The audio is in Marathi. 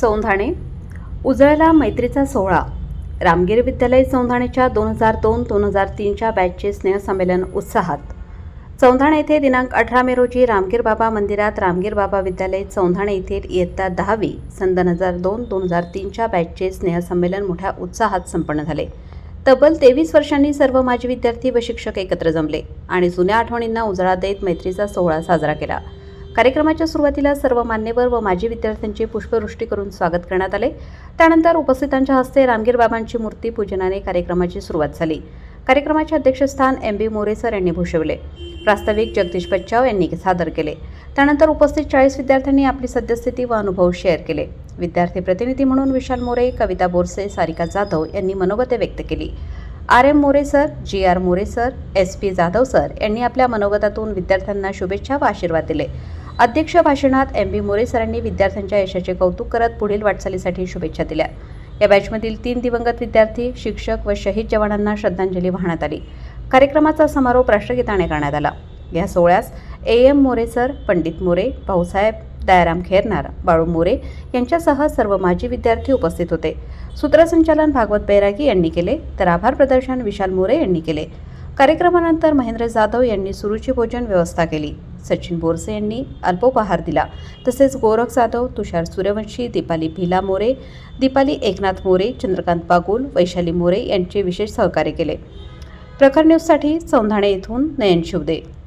चौंधाणे उजळला मैत्रीचा सोहळा. रामगिरी विद्यालय चौंधाणेच्या दोन हजार दोन दोन हजार तीनच्या बॅचचे स्नेहसंमेलन उत्साहात. चौंधाणे येथे दिनांक अठरा मे रोजी रामगीर बाबा मंदिरात रामगीर बाबा विद्यालय चौंधाणे येथील इयत्ता दहावी सन दोन हजार दोन दोन हजार तीनच्या बॅचचे स्नेहसंमेलन मोठ्या उत्साहात संपन्न झाले. तब्बल तेवीस वर्षांनी सर्व माजी विद्यार्थी व शिक्षक एकत्र जमले आणि जुन्या आठवणींना उजाळा देत मैत्रीचा सोहळा साजरा केला. कार्यक्रमाच्या सुरुवातीला सर्व मान्यवर व माजी विद्यार्थ्यांची पुष्पवृष्टी करून स्वागत करण्यात आले. त्यानंतर उपस्थितांच्या हस्ते रामगीर बाबांची मूर्ती पूजनाने कार्यक्रमाची सुरुवात झाली. कार्यक्रमाचे अध्यक्षस्थान एम बी मोरेसर यांनी भूषवले. प्रास्ताविक जगदीश बच्चाव यांनी सादर केले. त्यानंतर उपस्थित चाळीस विद्यार्थ्यांनी आपली सद्यस्थिती व अनुभव शेअर केले. विद्यार्थी प्रतिनिधी म्हणून विशाल मोरे कविता बोरसे सारिका जाधव यांनी मनोगते व्यक्त केली. R M More sir G R More sir S P Jadhav sir यांनी आपल्या मनोगतातून विद्यार्थ्यांना शुभेच्छा व आशीर्वाद दिले. अध्यक्ष भाषणात एम बी मोरे सरांनी विद्यार्थ्यांच्या यशाचे कौतुक करत पुढील वाटचालीसाठी शुभेच्छा दिल्या. या बॅचमधील तीन दिवंगत विद्यार्थी शिक्षक व शहीद जवानांना श्रद्धांजली वाहण्यात आली. कार्यक्रमाचा समारोप राष्ट्रगीताने करण्यात आला. या सोहळ्यास A M More sir Pandit More Bhausaheb Dayaram Khairnar Balu More यांच्यासह सर्व माजी विद्यार्थी उपस्थित होते. सूत्रसंचालन भागवत बैरागी यांनी केले तर आभार प्रदर्शन विशाल मोरे यांनी केले. कार्यक्रमानंतर महेंद्र जाधव यांनी सुरुची भोजन व्यवस्था केली. सचिन बोरसे यांनी अल्पोपहार दिला. तसेच गोरख जाधव तुषार सूर्यवंशी दीपाली भिला मोरे दीपाली एकनाथ मोरे चंद्रकांत बागुल वैशाली मोरे यांचे विशेष सहकार्य केले. प्रखर न्यूजसाठी चौंधाणे येथून नयन शिवदे.